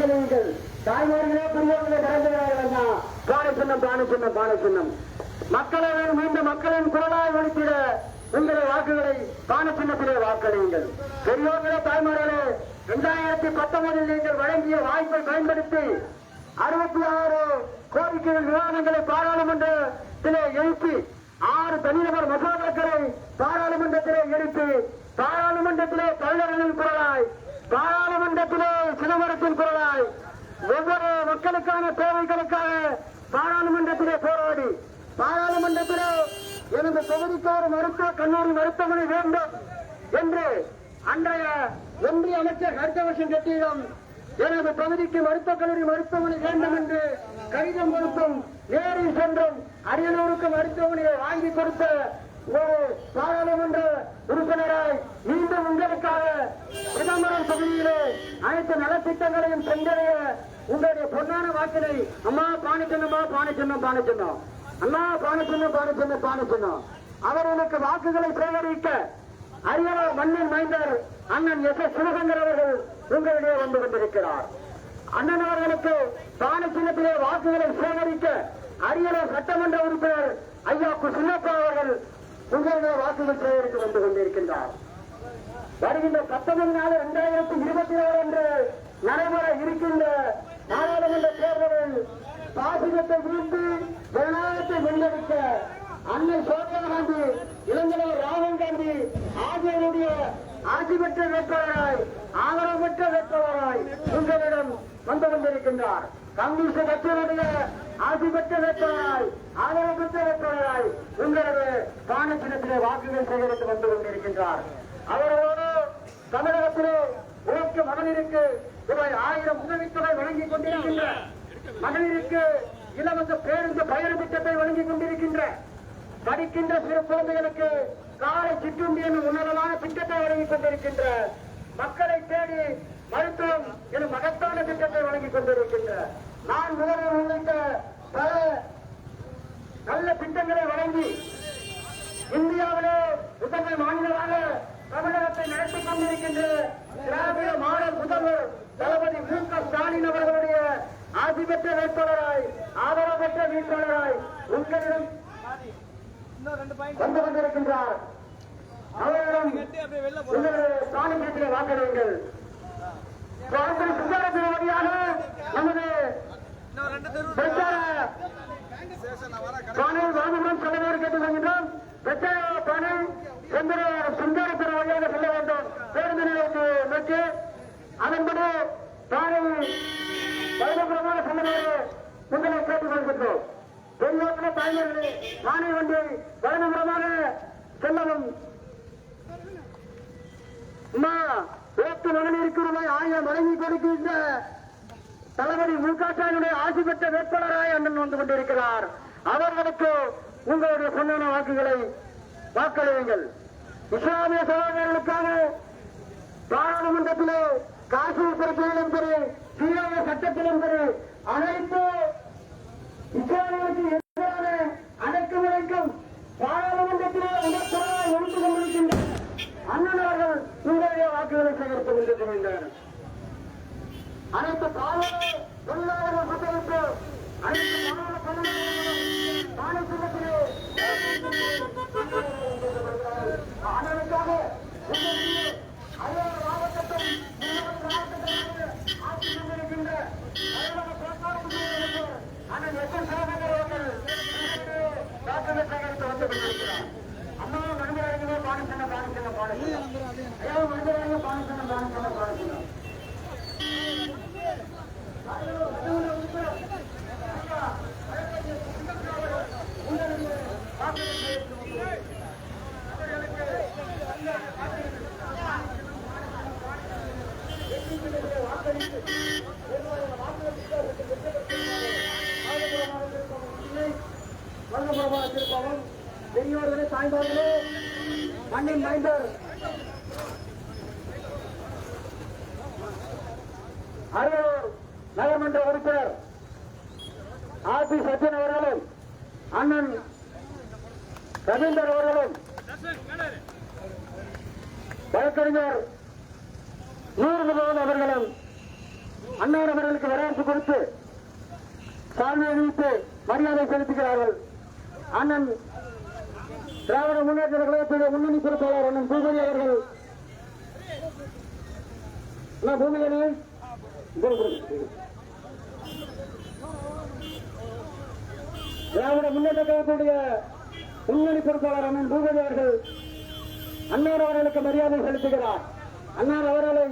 வாக்களியுங்கள் தாய்மார்களே பெரியவர்களே கலந்துகிறார்கள் பானை சின்னம் பானை சின்னம் பானை சின்னம் மீண்டும் மக்களின் குரலாய் ஒழித்திட உங்களை வாக்குகளை பானை சின்னத்திலே வாக்களியுங்கள். பெரியோர்களே தாய்மார்களே இரண்டாயிரத்தி பத்தொன்பதில் நீங்கள் வழங்கிய வாய்ப்பை பயன்படுத்தி அறுபத்தி ஆறு கோரிக்கைகள் விவாதங்களை பாராளுமன்றத்திலே எழுப்பி ஆறு தனிநபர் மசோதாக்களை பாராளுமன்றத்திலே எழுப்பி பாராளுமன்றத்திலே தமிழர்களின் குரலாய் பாராளுமன்றத்திலே சிதம்பரத்தின் குரலாய் ஒவ்வொரு மக்களுக்கான தேவைகளுக்காக பாராளுமன்றத்திலே போராடி பாராளுமன்றத்திலே எனது தொகுதிக்கு ஒரு மருத்துவ கல்லூரி மருத்துவமனை வேண்டும் என்று அன்றைய ஒன்றிய அமைச்சர் ஹர்ஷவர்ஷன் ரெட்டியிடம் எனது பகுதிக்கு மருத்துவக் கல்லூரி மருத்துவமனை வேண்டும் என்று கடிதம் கொடுத்தும் நேரில் சென்றும் அரியலூருக்கு மருத்துவமனையை வாங்கி கொடுத்த ஒரு பாராளுமன்ற உறுப்பினராய் மீண்டும் உங்களுக்காக சிதம்பரம் பகுதியிலே அனைத்து நலத்திட்டங்களையும் சென்றடைய உங்களுடைய பொன்னான வாக்கினை அம்மா பானை சின்னம்மா பானை சின்னம் சின்னம் அம்மா பானை சின்னம் பானை சின்னம் சின்னம் அவர்களுக்கு வாக்குகளை சேகரிக்க அரியலூர் மண்ணின் மைந்தர் அண்ணன் எஸ் எஸ் சிவசங்கர் அவர்கள் உங்களிடையே வந்து கொண்டிருக்கிறார். அண்ணன் அவர்களுக்கு பானை சின்னத்திலே வாக்குகளை சேகரிக்க அரியலூர் சட்டமன்ற உறுப்பினர் ஐயா கு சின்னப்பா அவர்கள் உங்களுடைய வாக்குகள் சேகரித்து வந்து கொண்டிருக்கின்றார். வருகின்ற பத்தொன்பது நாள் இரண்டாயிரத்தி இருபத்தி ஆறு அன்று நடைபெற இருக்கின்ற நாடாளுமன்ற தேர்தலில் பாசிகத்தை வீழ்த்தி ஜனநாயகத்தை வென்றெடுக்க அன்னை சோனியா காந்தி இளைஞர் ராகுல் காந்தி ஆகியோருடைய ஆட்சி பெற்ற வேட்பாளராய் ஆதரவு பெற்ற வேட்பாளராய் உங்களிடம் வந்து கொண்டிருக்கின்றார். கம்யூனிஸ்ட் கட்சியினுடைய ஆட்சி பெற்ற வேட்பாளராய் ஆதரவு வேட்பாளராய் உங்களுடைய சின்னத்திலே வாக்குகள் சேகரித்து வந்து கொண்டிருக்கின்றார். அவர்களோடு தமிழகத்திலே உழைக்க மகளிருக்கு ரூபாய் ஆயிரம் உதவித்தொகை வழங்கிக் கொண்டிருக்கின்ற மகளிருக்கு இலவச பேருந்து பயண திட்டத்தை வழங்கிக் கொண்டிருக்கின்ற படிக்கின்ற சிறு குழந்தைகளுக்கு காலை சிற்றுண்டி எனும் உன்னதமான திட்டத்தை வழங்கிக் கொண்டிருக்கின்ற மக்களை தேடி மருத்துவம் எனும் மகத்தான திட்டத்தை வழங்கிக் கொண்டிருக்கின்ற நான் முதல்வர் உள்ளிட்ட பல நல்ல திட்டங்களை வழங்கி இந்தியாவிலே முதன்மை மாநிலமாக தமிழகத்தை நடத்திக் கொண்டிருக்கின்ற திராவிட மாடல் முதல்வர் தளபதி மு க ஸ்டாலின் அவர்களுடைய ஆட்சி பெற்ற வேட்பாளராய் ஆதரவு பெற்ற வேட்பாளராய் உங்களிடம் வந்து கொண்டிருக்கின்றார். அவரிடம் உங்களுடைய ஸ்டாலின் கட்சியை வாக்களியுங்கள். வழியாக நமது பிரச்சார பானை வாங்குகிறோம் தலைவர் கேட்டுக் கொள்கின்றோம் சுந்தர சுந்தரத்தின் வழியாக செல்ல வேண்டும் பேருந்து நிலையத்தை நோக்கி அதன்படி பானை பயணபுரமாக செல்லுமாறு உங்களை கேட்டுக் கொள்கின்றோம் பெரியோர்களே தாய்மார்களே பானை வண்டி பயணபுரமாக செல்லவும் அம்மா ஓட்டு மகளிருக்கு ரூபாய் ஆயிரம் வழங்கி கொடுக்கின்ற தளபதி மு க ஸ்டாலினுடைய ஆட்சி பெற்ற வேட்பாளராய் அண்ணன் வந்து கொண்டிருக்கிறார். அவர்களுக்கு உங்களுடைய பொன்னான வாக்குகளை வாக்களியுங்கள். இஸ்லாமிய சகோதரர்களுக்காக பாராளுமன்றத்திலே காஷ்மீர் பிரச்சனையிலும் சரி சீரிய சட்டத்திலும் சரி அனைத்து இஸ்லாமியர்களுக்கு எதிரான அடக்குமுறைக்கும் பாராளுமன்றத்திலே உணர்த்தலாக ஒழித்துக் கொண்டிருக்கின்ற அண்ணன் அவர்கள் உங்களுடைய வாக்குகளை சேகரித்துக் கொண்டிருக்கின்றனர். அனைத்து காவலர் தொழிலாளர்கள் கூட்டமைப்பு அனைத்து மாநில தொழிலாளர்களும் மாநில சங்கத்திலே அண்ணனுக்காக உங்களுக்கு அரியலூர் மாவட்டத்தில் மூணாவது மாவட்டத்தில் ஆட்சி கொண்டிருக்கின்ற அரியலூர் கோட்பாடு குழுவினருக்கு அண்ணன் எஸ் எஸ் சேகர் அவர்கள் வாக்குகள் சேகரித்து வந்து கொண்டிருக்கிறார். அம்மா மனிதர்கள் பாடம் சொன்ன பாடம் சொன்ன பாடம் ஐயா மனிதர்கள் பாடம் சொன்ன பாடம் Hello. அண்ணன் திராவிட முன்னேற்ற கழகத்துடைய முன்னணி பொறுப்பாளர் அண்ணன் பூபதி அவர்கள். என்ன பூமி திராவிட முன்னேற்ற கழகத்துடைய முன்னணி பொறுப்பாளர் அண்ணன் பூபதி அவர்கள் அன்னார் அவர்களுக்கு மரியாதை செலுத்துகிறார். அன்னார் அவர்களை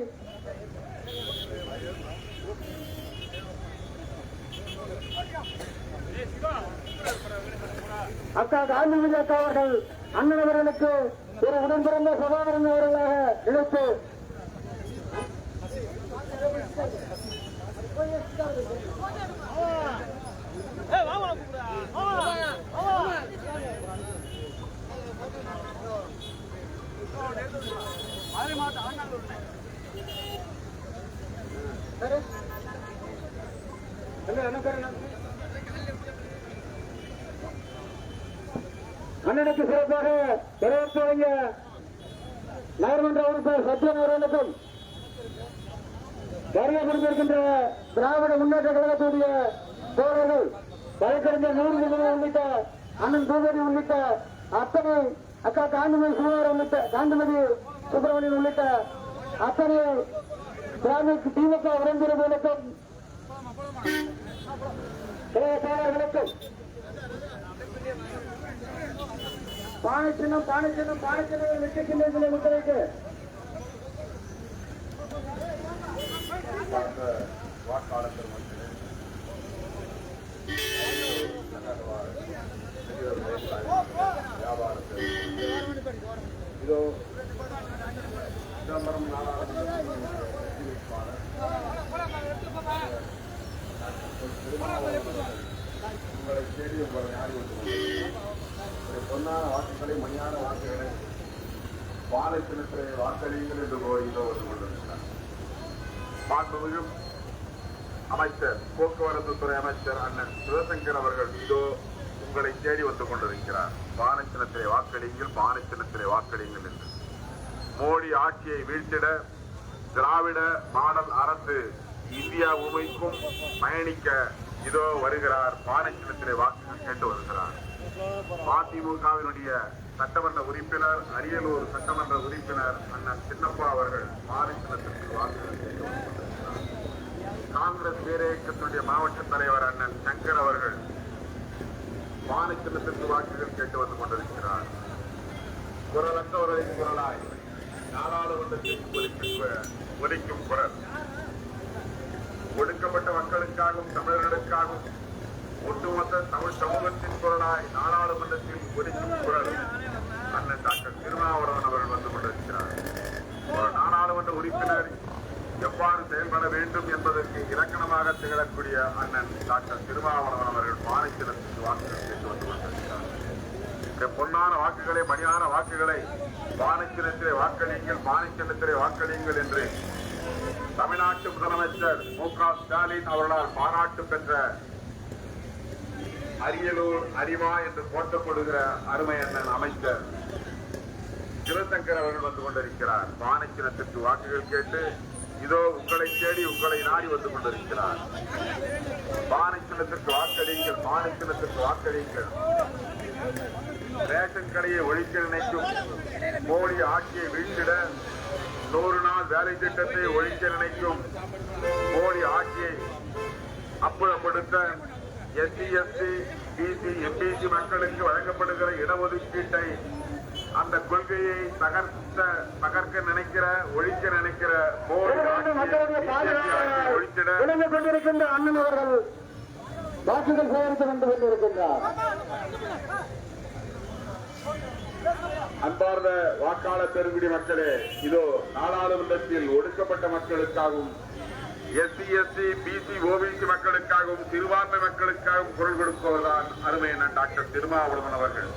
அக்கா காந்திமதி அக்கா அவர்கள் அண்ணன் அவர்களுக்கு ஒரு உடன் பிறந்த சகோதரன் அவர்களாக நினைத்து என்ன பேர் என்ன? அண்ணனுக்கு சிறப்பாக வரவேற்பு வழங்க நகர்மன்ற உறுப்பினர் சத்யன் அவர்களுக்கும் வருகை கொடுத்திருக்கின்ற திராவிட முன்னேற்ற கழகத்துடைய தோழர்கள் வழக்கறிஞர் நூறு நிபுணர் உள்ளிட்ட அண்ணன் பூபதி உள்ளிட்ட அத்தனை அக்கா காந்திமதி சுமார் உள்ளிட்ட காந்திமதி சுப்பிரமணியன் உள்ளிட்ட அத்தனை திராவிட திமுக உடன்பிறப்புகளுக்கும் தோழர்களுக்கும் பானச்சின்னம் பானச்சின்னம் பானச்சின்னம் சின்னம் பானை முத்திரைக்கு. பார்த்த வாக்காளர் பெருமக்களே வியாபாரத்தில் இதோ சிதம்பரம் நாடாளுமன்ற வேட்பாளர் உங்களை தேடி உங்களை நாடி வந்து பொன்னான வாக்குகளை மணியான வாக்குகளை பாலத்தினத்திலே வாக்களியுங்கள் என்று கோரிக்கை வந்து கொண்டிருக்கிறார் மாண்புமிகு அமைச்சர் போக்குவரத்து துறை அமைச்சர் அண்ணன் சிவசங்கர் அவர்கள் இதோ உங்களை தேடி வந்து கொண்டிருக்கிறார். பானச்சினத்திலே வாக்களியுங்கள் பானச்சினத்திலே வாக்களியுங்கள் என்று. மோடி ஆட்சியை வீழ்த்திட திராவிட மாடல் அரசு இந்தியா உமைக்கும் பயணிக்க இதோ வருகிறார். பானச்சினத்திலே வாக்குகள் கேட்டு வருகிறார். மதிமுகவினுடைய சட்டமன்ற உறுப்பினர் அரியலூர் சட்டமன்ற உறுப்பினர் அண்ணன் சின்னப்பா அவர்கள் பாரிசனத்திற்கு வாக்குகள் கேட்டு வருகிறார். காங்கிரஸ் பேரியக்கத்தினுடைய மாவட்ட தலைவர் அண்ணன் சங்கர் அவர்கள் மாநிலத்திற்கு வாக்குகள் கேட்டு வந்து கொண்டிருக்கிறார். குரலற்றவர்களின் குரலாய் நாடாளுமன்றத்தில் ஒலிக்கும் ஒலிக்கும் குரல். ஒடுக்கப்பட்ட மக்களுக்காகவும் தமிழர்களுக்காகவும் ஒட்டுமொத்த தமிழ் சமூகத்தின் குரலாய் நாடாளுமன்றத்தில் ஒலிக்கும் குரல் அண்ணன் டாக்டர் திருமாவளவன் அவர்கள் வந்து கொண்டிருக்கிறார். ஒரு நாடாளுமன்ற உறுப்பினர் எவ்வாறு செயல்பட வேண்டும் என்பதற்கு இலக்கணமாக திகழக்கூடிய அண்ணன் டாக்டர் திருமாவளவன் அவர்கள் மாநிலத்திற்கு வாக்குகள் கேட்டு வந்து கொண்டிருக்கிறார். இந்த பொன்னான வாக்குகளை மணியான வாக்குகளை மாநிலத்திலே வாக்களியுங்கள் மாநிலத்திலே வாக்களியுங்கள் என்று தமிழ்நாட்டு முதலமைச்சர் மு க ஸ்டாலின் அவர்களால் பாராட்டு பெற்ற அரியலூர் அரிமா என்று போற்றப்படுகிற அருமை அண்ணன் அமைச்சர் சிவசங்கர் அவர்கள் வந்து கொண்டிருக்கிறார். மாநிலத்திற்கு வாக்குகள் கேட்டு இதோ உங்களை தேடி உங்களை நாடி வந்து கொண்டிருக்கிறார். மாநிலத்திற்கு வாக்களியுங்கள் மாநிலத்திற்கு வாக்களியுங்கள். ரேஷன் கடையை ஒழிக்க நினைக்கும் மோடி ஆட்சியை வீழ்த்திட நூறு நாள் வேலை திட்டத்தை ஒழிக்க நினைக்கும் மோடி ஆட்சியை அப்புறப்படுத்த எஸ்சி எஸ்டி பிசி எம்பிசி மக்களுக்கு வழங்கப்படுகிற இடஒதுக்கீட்டை அந்த கொள்கையை தகர்த்த தகர்க்க நினைக்கிற ஒழிக்க நினைக்கிற ஒழித்திட கொண்டிருக்கின்ற அண்ணன் அவர்கள் வாக்குகள் சேகரித்து வந்து கொண்டிருக்கின்றார். அன்பார்ந்த வாக்காளர் பெருங்குடி மக்களே இதோ நாடாளுமன்றத்தில் ஒடுக்கப்பட்ட மக்களுக்காகவும் எஸ்சி எஸ்சி பிசி ஓபிசி மக்களுக்காகவும் சிறுபான்மை மக்களுக்காகவும் குரல் கொடுப்பவர்தான் அருமை அண்ணன் டாக்டர் திருமாவளவன் அவர்கள்.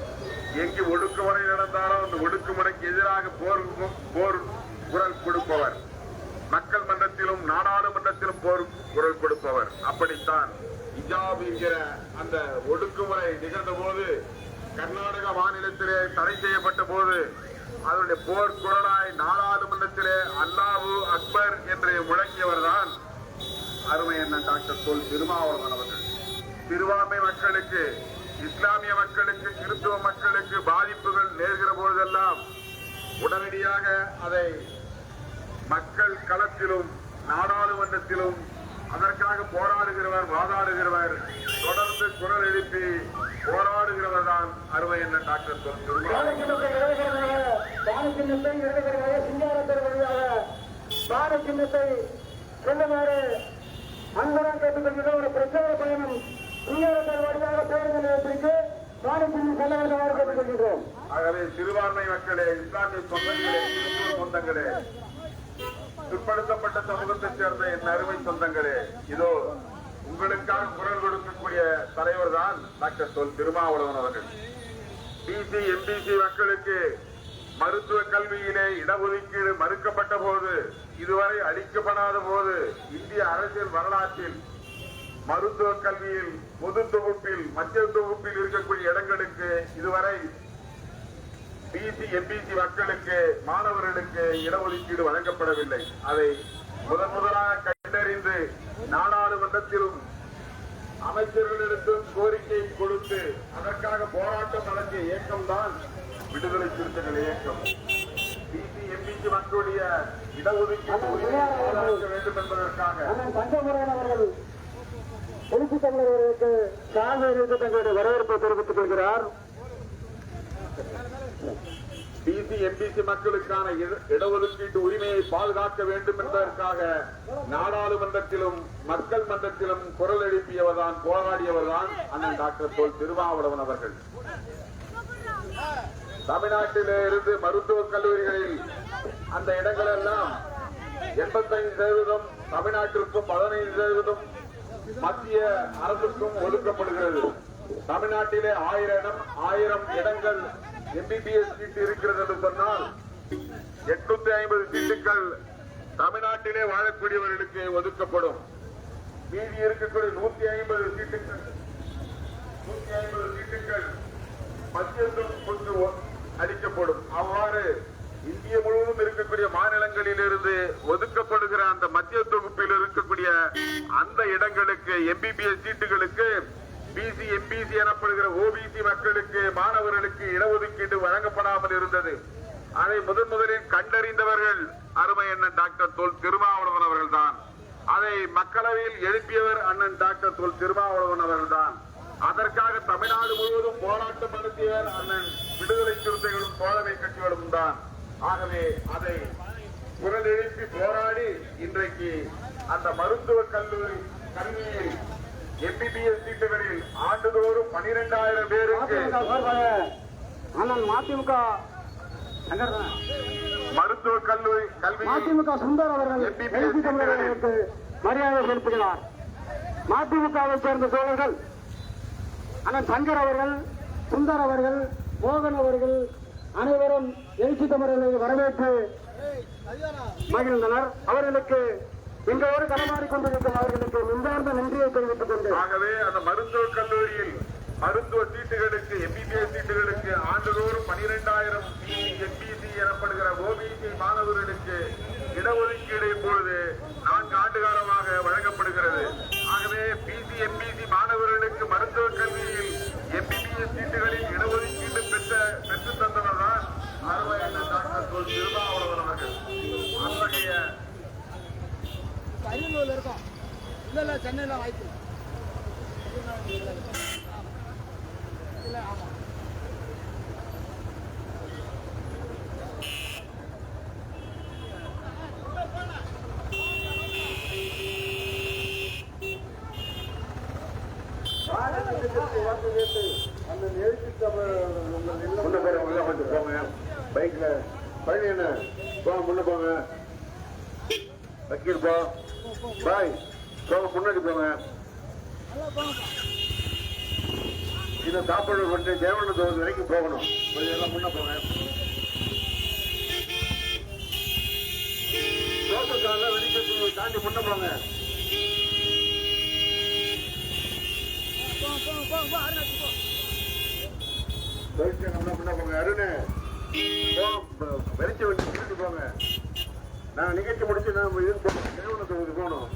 எங்கு ஒடுக்குமுறை நடந்தாரோ அந்த ஒடுக்குமுறைக்கு எதிராக போர் போர் குரல் கொடுப்பவர். மக்கள் மன்றத்திலும் நாடாளுமன்றத்திலும் போர் குரல் கொடுப்பவர். அப்படித்தான் இஜாப் என்கிற அந்த ஒடுக்குமுறை நிகழ்ந்த போது கர்நாடக மாநிலத்திலே தடை செய்யப்பட்ட போது அதனுடைய போர் குரலாய் நாடாளுமன்றத்திலே அல்லாவு அக்பர் என்று முழங்கியவர் தான் என்ன டாக்டர் சொல் திருமாவளவன் அவர்கள். சிறுபான்மை மக்களுக்கு இஸ்லாமிய மக்களுக்கு கிறிஸ்துவ மக்களுக்கு பாதிப்புகள் நேர்கிற பொழுதெல்லாம் உடனடியாக அதை மக்கள் களத்திலும் நாடாளுமன்றத்திலும் அதற்காக போராடுகிறவர் வாதாடுகிறவர் தொடர்ந்து குரல் எழுப்பி போராடுகிறவர் தான் அருமை என்ன டாக்டர் சொல்லுங்கள் திருமாவளவன் சின்னத்தை இடதுகரமாக அன்புடன் கேட்டுக்கொள்கிற ஒரு பிரச்சார பயணம் சிங்காரத்தர் வழியாக பேருந்து நிலையத்திற்கு பானை செல்ல வேண்டுமாறு கேட்டுக்கொள்கின்றோம் ஆகவே சிறுபான்மை மக்களே இஸ்லாமிய சொந்தங்களே கிறிஸ்துவ சொந்தங்களே பிற்படுத்தப்பட்ட சமூகத்தைச் சேர்ந்த என் அருமை சொந்தங்களே இதோ உங்களுக்காக குரல் கொடுக்கக்கூடிய தலைவர் தான் டாக்டர் சொல் திருமாவளவன் அவர்கள். பிசி எம்பிசி மக்களுக்கு மருத்துவ கல்வியிலே இடஒதுக்கீடு மறுக்கப்பட்ட போது இதுவரை அளிக்கப்படாத போது இந்திய அரசியல் வரலாற்றில் மருத்துவ கல்வியில் பொது தொகுப்பில் மத்திய தொகுப்பில் இருக்கக்கூடிய இடங்களுக்கு இதுவரை பிசி எம்பிசி மக்களுக்கு மாணவர்களுக்கு இடஒதுக்கீடு வழங்கப்படவில்லை. அதை முதன் முதலாக கண்டறிந்து நாடாளுமன்றத்திலும் அமைச்சர்களிடத்தும் கோரிக்கை கொடுத்து அதற்காக போராட்டம் நடத்திய இயக்கம்தான் விடுதலை சிறுத்தைகள் இயக்கம். பிசி எம்பிசி மக்களுடைய இடஒதுக்கீடு வேண்டும் என்பதற்காக எழுச்சி தமிழர்களுக்கு காவேரிக்கு தங்களுடைய வரவேற்பை தெரிவித்துக் கொள்கிறார். பிசி எம்பிசி மக்களுக்கான இடஒதுக்கீட்டு உரிமையை பாதுகாக்க வேண்டும் என்பதற்காக நாடாளுமன்றத்திலும் மக்கள் மன்றத்திலும் குரல் எழுப்பியவர்தான் போராடியவர்தான் அண்ணன் டாக்டர் தோல் திருவாவளவன் அவர்கள். தமிழ்நாட்டிலே இருந்து மருத்துவக் கல்லூரிகளில் அந்த இடங்கள் எல்லாம் எண்பத்தைந்து சதவீதம் தமிழ்நாட்டிற்கும் பதினைந்து சதவீதம் மத்திய அரசுக்கும் ஒதுக்கப்படுகிறது. தமிழ்நாட்டிலே ஆயிரம் ஆயிரம் இடங்கள் எம்பிபிஎஸ் சீட்டு இருக்கிறது என்று சொன்னால் எட்நூத்தி ஐம்பது சீட்டுகள் தமிழ்நாட்டிலே வாழக்கூடியவர்களுக்கு ஒதுக்கப்படும். மீதி இருக்கக்கூடிய நூத்தி ஐம்பது சீட்டுகள் நூத்தி ஐம்பது சீட்டுகள் மத்தியத்துக்கு கொண்டு அளிக்கப்படும். அவ்வாறு இந்திய முழுவதும் இருக்கக்கூடிய மாநிலங்களில் இருந்து ஒதுக்கப்படுகிற அந்த மத்திய தொகுப்பில் இருக்கக்கூடிய அந்த இடங்களுக்கு எம்பிபிஎஸ் சீட்டுகளுக்கு பிசி எம்பிசி எனப்படுகிற ஓபிசி மக்களுக்கு மாணவர்களுக்கு இடஒதுக்கீடு வழங்கப்படாமல் இருந்தது. அதை முதன் முதலில் கண்டறிந்தவர்கள் அருமை அண்ணன் டாக்டர் தோல் திருமாவளவன் அவர்கள்தான். அதை மக்களவையில் எழுப்பியவர் அண்ணன் டாக்டர் தோல் திருமாவளவன் அவர்கள்தான். அதற்காக தமிழ்நாடு முழுவதும் போராட்டம் நடத்தியவர் அண்ணன் விடுதலை சிறுத்தைகளும் தோழமை கட்சிகளும் தான். ஆகவே அதை குரல் எழுப்பி போராடி இன்றைக்கு அந்த மருத்துவக் கல்லூரி கல்வியில் எம்பிபிஎஸ் சீட்டுகளில் ஆண்டுதோறும் பனிரெண்டாயிரம் பேருக்கு அண்ணன் மதிமுக. மருத்துவக் கல்லூரி கல்வியில் மதிமுக சுந்தர் அவர்கள் மரியாதை செலுத்துகிறார் மதிமுகவை சேர்ந்த தோழர்கள் அண்ணன் சங்கர் அவர்கள் சுந்தர் அவர்கள் மோகன் அவர்கள் அனைவரும் எழுச்சி தமிழர்களை வரவேற்று மகிழ்ந்தனர். அவர்களுக்கு இன்றோடு களமாடிக் கொண்டிருக்கும் அவர்களுக்கு மின்சார்ந்த நன்றியை தெரிவித்துக் கொண்டு ஆகவே அந்த மருத்துவக் கல்லூரியில் மருத்துவ சீட்டுகளுக்கு சீட்டுகளுக்கு ஆண்டுதோறும் பனிரெண்டாயிரம் எம்பிசி எனப்படுகிற ஓபிசி மாணவர்களுக்கு இடஒதுக்கீடு இப்பொழுது நான்கு ஆண்டு காலமாக வழங்கப்படுகிறது ஆகவே பிசி எம்பிசி மாணவர்களுக்கு மருத்துவக் கல்வியில் எம்பிபிஎஸ் சீட்டுகளில் இடஒதுக்கீடு பெற்ற பெற்று தந்தவர் தான் அறுவை டாக்டர் தொல் திருமாவளவன் அவர்கள் அத்தகைய அரியலூர்ல இருக்கோம் இல்ல இல்ல சென்னையில வாய்ப்பு இல்ல ஆமா முன்ன போற உள்ள கொஞ்சம் போங்க பைக்ல பழனி என்ன போங்க முன்ன போங்க வக்கீல் போ. பாய். போங்க முன்னாடி போங்க. நல்லா சாப்பாடு கொண்டு தேவன தோது வரைக்கும் போகணும். கொஞ்சம் எல்லாம் முன்ன போங்க. தோட்டக்கால வெடிக்க தாண்டி முன்ன போங்க. வெளிச்சம் போங்க முன்ன போங்க. அருண். போங்க. நான் நிகழ்ச்சி முடிச்சு நான் இது தேவன தொகுதி போகணும்.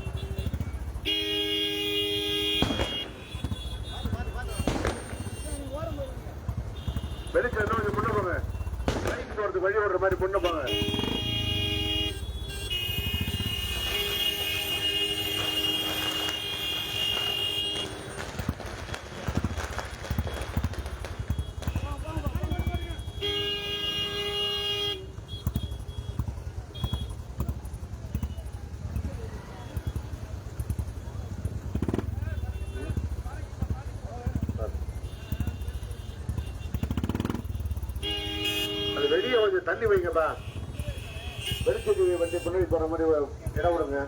வெளிச்சம் என்ன கொஞ்சம் முன்ன போங்க? வழி ஓடுற மாதிரி முன்ன போங்க. வைங்கப்பா வெளிச்சது வண்டி பின்னாடி போகிற மாதிரி இடம் விடுங்க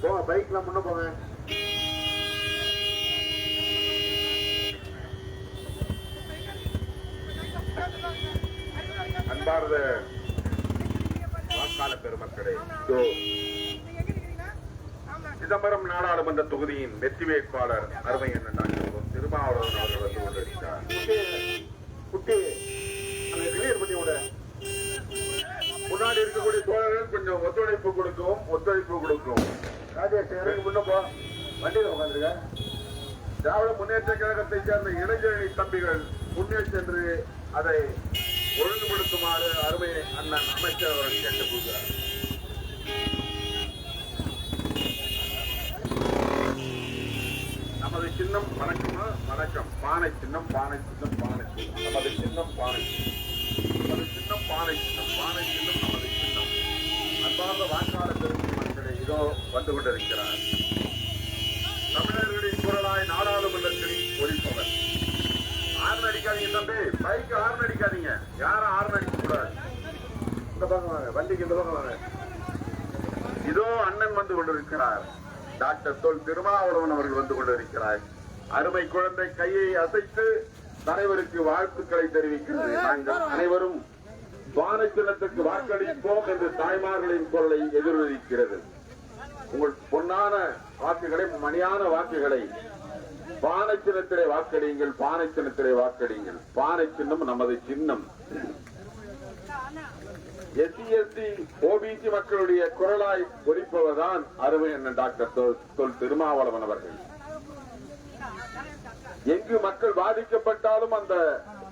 போங்க பைக்ல முன்ன போங்க அன்பார்ந்த வாக்காள பெருமக்களே இதோ சட்டமன்ற தொகுதியின் வெற்றி வேட்பாளர் அருமை என்ன திருமாவளவன் அவர்கள் வந்து கொண்டிருக்கிறார். குட்டி முன்னாடி இருக்கக்கூடிய தோழர்கள் கொஞ்சம் ஒத்துழைப்பு கொடுக்கும் ஒத்துழைப்பு கொடுக்கும் ராஜேஷ் இறங்கி போ. வண்டியில் உட்காந்துருக்க திராவிட முன்னேற்ற கழகத்தை சேர்ந்த இளைஞரணி தம்பிகள் முன்னே சென்று அதை ஒழுங்குபடுத்துமாறு அருமை அண்ணன் அமைச்சர் அவர்கள் கேட்டுக் கொள்கிறார் நமது சின்னம் வணக்கம்? வணக்கம். பானை சின்னம் பானை சின்னம் பானை சின்னம். நமது சின்னம் பானை நமது சின்னம் பானை சின்னம். பானை சின்னம் நமது சின்னம். அன்பார்ந்த வாக்காள பெருமை இதோ வந்து கொண்டிருக்கிறார். தமிழர்களின் குரலாய் நாடாளுமன்றத்தில் ஒழிப்பவர் ஆறு அடிக்காதீங்க தம்பி. பைக் ஆறு அடிக்காதீங்க யாரும் ஆறு அடிக்க கூடாது இந்த பக்கம் வாங்க. வண்டிக்கு இந்த பக்கம் வாங்க. இதோ அண்ணன் வந்து கொண்டிருக்கிறார். டாக்டர் தொல் திருமாவளவன் அவர்கள் வந்து கொண்டிருக்கிறார். அருமை குழந்தை கையை அசைத்து தலைவருக்கு வாழ்த்துக்களை தெரிவிக்கிறது. நாங்கள் அனைவரும் வானச்சின்னத்துக்கு வாக்களிப்போம் என்று தாய்மார்களின் குரலை எதிரொலிக்கிறது. உங்கள் பொன்னான வாக்குகளை மணியான வாக்குகளை பானை சின்னத்திலே வாக்களியுங்கள் பானை சின்னத்திலே வாக்களியுங்கள். பானை சின்னம் நமது சின்னம். எஸ்சி எஸ்டி ஓபிசி மக்களுடைய குரலாய் ஒலிப்பவர்தான் அருமை அண்ணன் டாக்டர் தொல் திருமாவளவன் அவர்கள். எங்கு மக்கள் பாதிக்கப்பட்டாலும் அந்த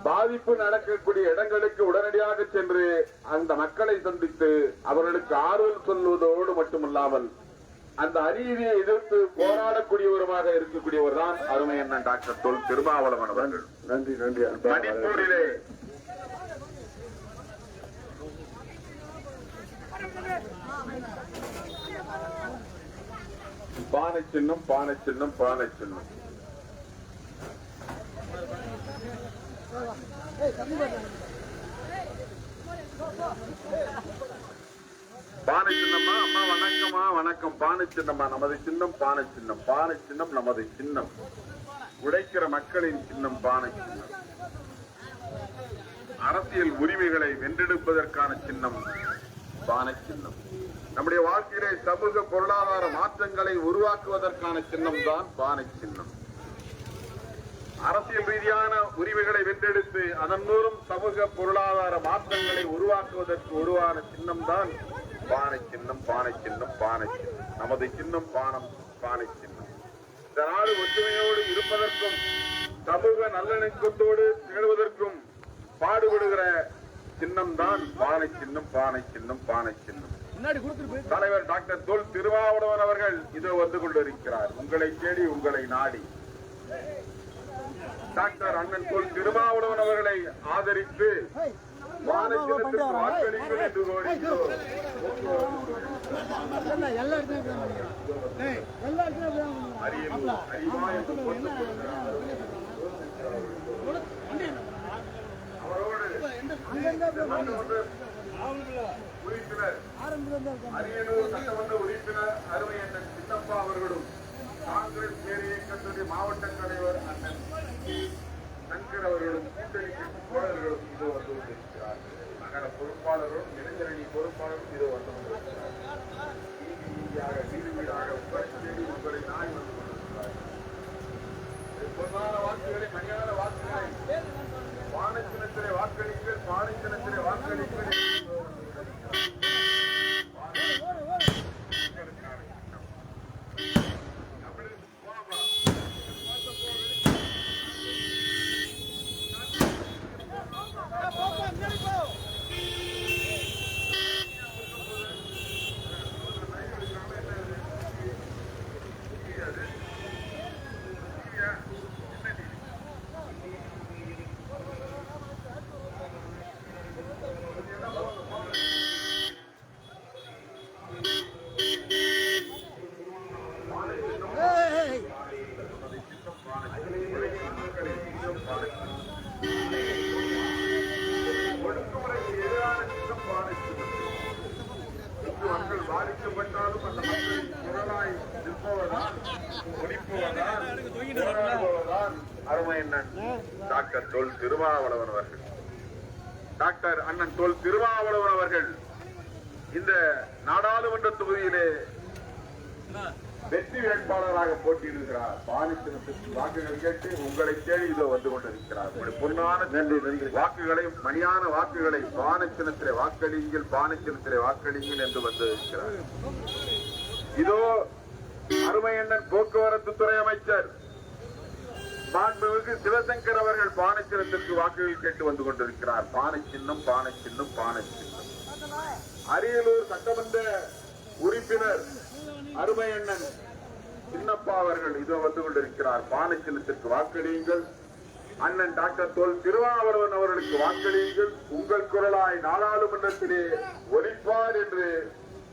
பாதிப்பு நடக்கக்கூடிய இடங்களுக்கு உடனடியாக சென்று அந்த மக்களை சந்தித்து அவர்களுக்கு ஆறுதல் சொல்வதோடு மட்டுமல்லாமல் அந்த அநீதியை எதிர்த்து போராடக்கூடியவருமாக இருக்கக்கூடியவர் தான் அருமை அண்ணன் டாக்டர் தொல் திருமாவளவன் அவர்கள். நன்றி நன்றி. மணிப்பூரிலே பானை சின்னம் பானை சின்னம் பானை சின்னம் பானை சின்னம்மா அம்மா வணக்கம்மா வணக்கம். பானை சின்னம்மா நமது சின்னம் பானை சின்னம் பானை சின்னம் நமது சின்னம். உழைக்கிற மக்களின் சின்னம் பானை சின்னம் அரசியல் உரிமைகளை வென்றெடுப்பதற்கான சின்னம் பானை சின்னம் நம்முடைய வாழ்க்கையிலே சமூக பொருளாதார மாற்றங்களை உருவாக்குவதற்கான சின்னம் தான் பானை சின்னம். அரசியல் ரீதியான உரிமைகளை வென்றெடுத்து அதன் மூலம் சமூக பொருளாதார மாற்றங்களை உருவாக்குவதற்கு உருவான சின்னம் தான் பானை சின்னம் பானை சின்னம் பானை சின்னம். நமது சின்னம் பானம் பானை சின்னம். இந்த நாடு ஒற்றுமையோடு இருப்பதற்கும் சமூக நல்லிணக்கத்தோடு திகழ்வதற்கும் பாடுபடுகிற சின்னம் தான் பானை சின்னம் பானை சின்னம் பானை சின்னம். தலைவர் டாக்டர் தொல் திருமாவளவன் அவர்கள் இதோ வந்து கொண்டிருக்கிறார் உங்களை தேடி உங்களை நாடி டாக்டர் அண்ணன் தொல் திருமாவளவன் அவர்களை ஆதரித்து வாக்களிங்கள் என்று கோரி இதோ என்ன எல்லா இடத்துலயும் ஏய் எல்லா இடத்துலயும் அரியலூர் அரிமா என்று போற்றப்படுகிறார். அவரோடு அரியலூர் சட்டமன்ற உறுப்பினர் அருமை அண்ணன் சின்னப்பா அவர்களும் காங்கிரஸ் பேர் இயக்கத்துடைய மாவட்ட தலைவர் அண்ணன் சங்கர் அவர்களும் கூட்டணி கட்சி தோழர்களும் இதோ வந்து கொண்டிருக்கிறார்கள் நகர பொறுப்பாளரும் இளைஞரணி பொறுப்பாளரும் இதோ வந்து கொண்டிருக்கிறார்கள் வீதி வீதியாக வீடு வீடாக உங்களை தேடி உங்களை நாய் வந்து கொண்டிருக்கிறார்கள் பொன்னான வாக்குகளை மணியான வாக்குகளை பானைச்சினத்திலே வாக்களிங்கள் பானைச்சினத்திலே வாக்களிங்கள் என்று இதோ வந்து கொண்டிருக்கிறார்கள். வாக்களிப்பதற்கான சின்னம். தமிழ் தொல் திருமாவளவன் அவர்கள் டாக்டர் அண்ணன் தொல் திருமாவளவன் அவர்கள் இந்த நாடாளுமன்ற தொகுதியிலே வெற்றி வேட்பாளராக போட்டியிடுகிறார் பாலிசினத்துக்கு வாக்குகள் கேட்டு உங்களை தேடி இதோ வந்து கொண்டிருக்கிறார் உங்களுடைய பொன்னான நன்றி நன்றி வாக்குகளை மணியான வாக்குகளை பானச்சினத்திலே வாக்களியுங்கள் பானச்சினத்திலே வாக்களியுங்கள் என்று வந்து இருக்கிறார் இதோ அருமையண்ணன் போக்குவரத்து துறை அமைச்சர் மாண்புமிகு சிவசங்கர் அவர்கள் பானச்சின்னத்திற்கு வாக்குகள் கேட்டு வந்து கொண்டிருக்கிறார். பானை சின்னம் பானை சின்னம் பானை சின்னம் அரியலூர் சட்டமன்ற உறுப்பினர் அருமையண்ணன் சின்னப்பா அவர்கள் இதோ வந்து கொண்டிருக்கிறார். பானை சின்னத்திற்கு வாக்களியுங்கள். அண்ணன் டாக்டர் தோல் திருவாவரவன் அவர்களுக்கு வாக்களியுங்கள். உங்கள் குரலாய் நாடாளுமன்றத்திலே ஒலிப்பார் என்று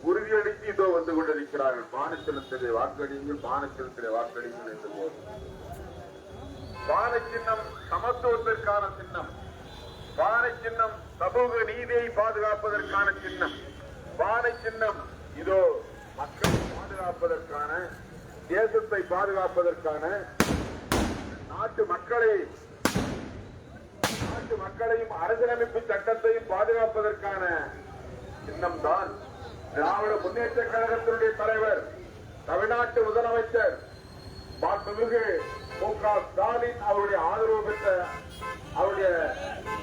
உறுதியளித்து இதோ வந்து கொண்டிருக்கிறார்கள். பானச்சின்னத்திலே வாக்களியுங்கள் பானச்சின்னத்திலே வாக்களியுங்கள் என்று போது பானை சின்னம் சமத்துவத்திற்கான சின்னம். பானை சின்னம் சமூக நீதியை பாதுகாப்பதற்கான சின்னம். பானை சின்னம் இதோ மக்களை பாதுகாப்பதற்கான தேசத்தை பாதுகாப்பதற்கான நாட்டு மக்களை நாட்டு மக்களையும் அரசியலமைப்பு சட்டத்தையும் பாதுகாப்பதற்கான சின்னம் தான் திராவிட முன்னேற்ற கழகத்தினுடைய தலைவர் தமிழ்நாட்டு முதலமைச்சர் மாண்புமிகு மு க ஸ்டாலின் அவருடைய ஆதரவு பெற்ற அவருடைய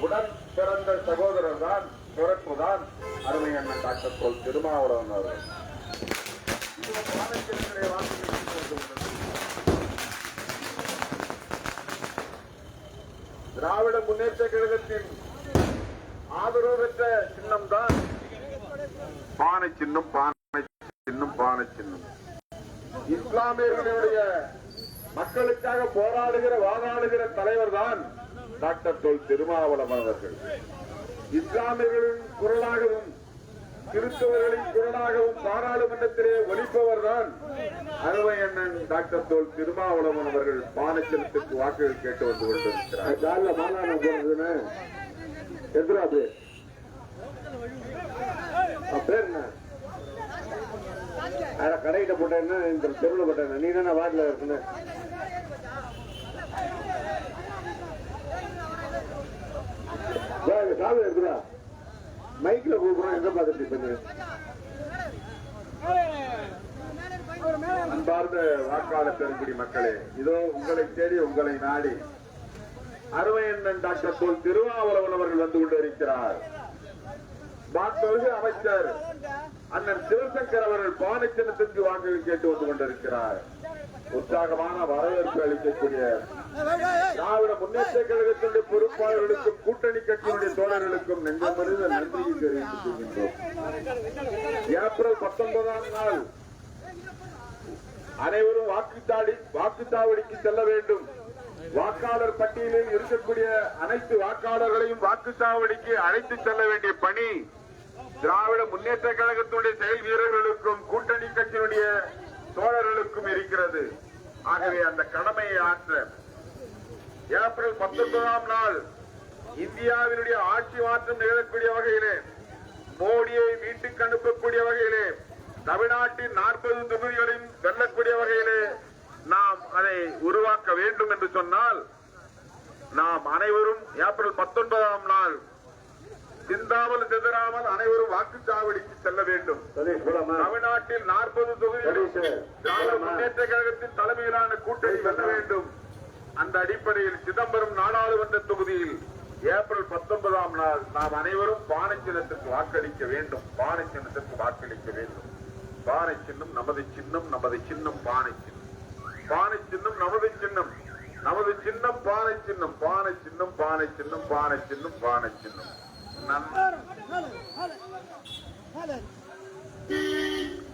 உடன் பிறந்த சகோதரர் தான் பிறப்பு தான் அருமை அண்ணன் டாக்டர் திருமாவளவன் அவர்கள் இது பாலத்திலே வாக்குகளை கொண்டுள்ளது. திராவிட முன்னேற்ற கழகத்தின் ஆதரவு பெற்ற சின்னம் தான் பானை சின்னம் பானை சின்னம் பானை சின்னம். இஸ்லாமியர்களுடைய மக்களுக்காக போராடுகிற வாதாடுகிற தலைவர் தான் டாக்டர் தொல் திருமாவளவன் அவர்கள். இஸ்லாமியர்களின் குரலாகவும் கிறிஸ்தவர்களின் குரலாகவும் பாராளுமன்றத்திலே ஒலிப்பவர் தான் அறுவை அண்ணன் டாக்டர் தோல் திருமாவளவன் அவர்கள் பானச்சலத்துக்கு வாக்குகள் கேட்டு வந்து கொண்டிருக்கிறார். காலைல மாநாடு போனதுன்னு. எதிரா பேர் பேர் என்ன? அட கடைகிட்ட போட்டேன்னா இந்த தெருவில் போட்டேன் நீ தானே வார்டில் இருக்குன்னு. சாவி இருக்குதா? மைக்ல கூப்பிடுறோம் எங்க பார்த்துட்டு பண்ணு அன்பார்ந்த வாக்காளர் பெருங்குடி மக்களே இதோ உங்களை தேடி உங்களை நாடி அருமை அண்ணன் டாக்டர் போல் திருவாவளவன் அவர்கள் வந்து கொண்டிருக்கிறார். மாண்புமிகு அமைச்சர் அண்ணன் சிவசங்கர் அவர்கள் பானைச்சின்னத்திற்கு வாக்குகள் கேட்டு வந்து கொண்டிருக்கிறார். உற்சாகமான வரவேற்பு அளிக்கக்கூடிய திராவிட முன்னேற்ற கழகத்தினுடைய பொறுப்பாளர்களுக்கும் கூட்டணி கட்சியினுடைய தோழர்களுக்கும் நெஞ்சமறிந்த நன்றியை தெரிவித்துக் கொள்கின்றோம். ஏப்ரல் பத்தொன்பதாம் நாள் அனைவரும் வாக்குச்சாடி வாக்குச்சாவடிக்கு செல்ல வேண்டும். வாக்காளர் பட்டியலில் இருக்கக்கூடிய அனைத்து வாக்காளர்களையும் வாக்குச்சாவடிக்கு அழைத்து செல்ல வேண்டிய பணி திராவிட முன்னேற்ற கழகத்தினுடைய செயல் வீரர்களுக்கும் கூட்டணி கட்சியினுடைய தோழர்களுக்கும் இருக்கிறது. ஆகவே அந்த கடமையை ஆற்ற ஏப்ரல் பத்தொன்பதாம் நாள் இந்தியாவினுடைய ஆட்சி மாற்றம் நிகழக்கூடிய வகையிலே மோடியை வீட்டுக்கு அனுப்பக்கூடிய வகையிலே தமிழ்நாட்டின் நாற்பது தொகுதிகளையும் வெல்லக்கூடிய வகையிலே நாம் அதை உருவாக்க வேண்டும் என்று சொன்னால் நாம் அனைவரும் ஏப்ரல் பத்தொன்பதாம் நாள் சிந்தாமல் சிதறாமல் அனைவரும் வாக்குச்சாவடிக்கு செல்ல வேண்டும். தமிழ்நாட்டில் நாற்பது தொகுதிகளில் முன்னேற்ற கழகத்தின் தலைமையிலான கூட்டணி வெல்ல வேண்டும். அந்த அடிப்படையில் சிதம்பரம் நாடாளுமன்ற தொகுதியில் ஏப்ரல் பத்தொன்பதாம் நாள் நாம் அனைவரும் பானை சின்னத்திற்கு வாக்களிக்க வேண்டும். பானை சின்னத்திற்கு வாக்களிக்க வேண்டும். பானை சின்னம் நமது சின்னம் நமது சின்னம் பானை சின்னம். பானை சின்னம் நமது சின்னம். நமது சின்னம் பானை சின்னம். பானை சின்னம் பானை சின்னம் பானை சின்னம் பானை சின்னம்.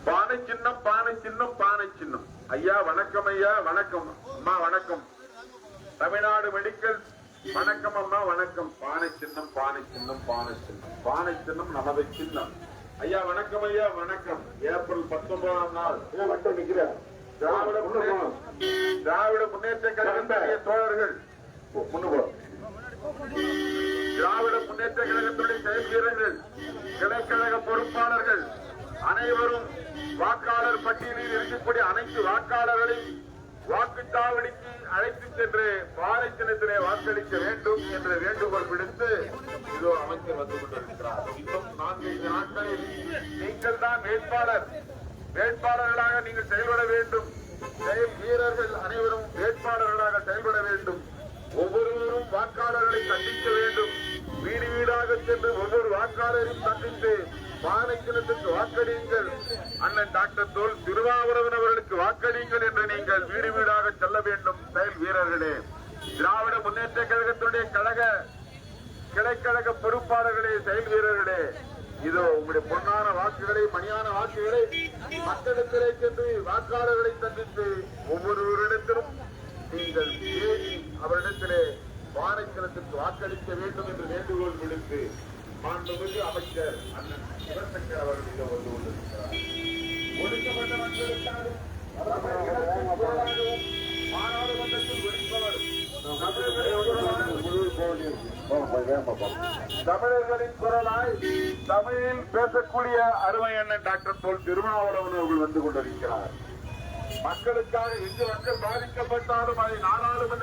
பானை சின்னம் பானை சின்னம் பானை சின்னம். ஐயா வணக்கம் ஐயா வணக்கம். அம்மா வணக்கம். தமிழ்நாடு மெடிக்கல். வணக்கம் அம்மா வணக்கம். பானை சின்னம் பானை சின்னம் பானை சின்னம். பானை சின்னம் நமது சின்னம். ஐயா வணக்கம் ஐயா வணக்கம். ஏப்ரல் பத்தொன்பதாம் நாள். மட்டும் நிக்கிறேன் திராவிட முன்னேற்ற திராவிட முன்னேற்ற கழகத்தினுடைய தோழர்கள். முன்னு திராவிட முன்னேற்ற கழகத்துடைய செயல் வீரர்கள் கிளைக்கழக பொறுப்பாளர்கள் அனைவரும் வாக்காளர் பட்டியலில் இருக்கக்கூடிய அனைத்து வாக்காளர்களையும் வாக்குச்சாவடிக்கு அழைத்து சென்று பாறை சின்னத்திலே வாக்களிக்க வேண்டும் என்று வேண்டுகோள் விடுத்து இதோ அமைச்சர் வந்து கொண்டிருக்கிறார். இன்னும் நான்கைந்து நாட்களில் நீங்கள் தான் வேட்பாளர். வேட்பாளர்களாக நீங்கள் செயல்பட வேண்டும். செயல் வீரர்கள் அனைவரும் வேட்பாளர்களாக செயல்பட வேண்டும். ஒவ்வொருவரும் வாக்காளர்களை சந்திக்க வேண்டும். வீடு வீடாக சென்று ஒவ்வொரு வாக்காளரையும் சந்தித்து பானைக்கிணத்துக்கு வாக்களியுங்கள். அண்ணன் டாக்டர் தோல் திருவாவூரவன் அவர்களுக்கு வாக்களியுங்கள் என்று நீங்கள் வீடு வீடாக செல்ல வேண்டும் செயல் வீரர்களே. திராவிட முன்னேற்ற கழகத்துடைய கழக கிளைக்கழக பொறுப்பாளர்களே செயல் வீரர்களே. இதோ உங்களுடைய பொன்னான வாக்குகளை மணியான வாக்குகளை மக்களிடத்திலே சென்று வாக்காளர்களை சந்தித்து ஒவ்வொருவரிடத்திலும் நீங்கள் அவரிடத்திலே வாழைக்கிழத்துக்கு வாக்களிக்க வேண்டும் என்று வேண்டுகோள் விடுத்து மாண்புமிகு அமைச்சர் அண்ணன் சிவசங்கர் அவர்களிடம் வந்து கொண்டிருக்கிறார். ஒடுக்கப்பட்ட மக்களுக்காகவும் தமிழகத்தின் குரலாகவும் தமிழர்களின் குரலாய் தமிழில் பேசக்கூடிய அருமை அண்ணன் டாக்டர் தோல் திருமாவளவன் அவர்கள் வந்து கொண்டிருக்கிறார். மக்களுக்காக எங்கு மக்கள் பாதிக்கப்பட்டாலும் அதை நாடாளுமன்ற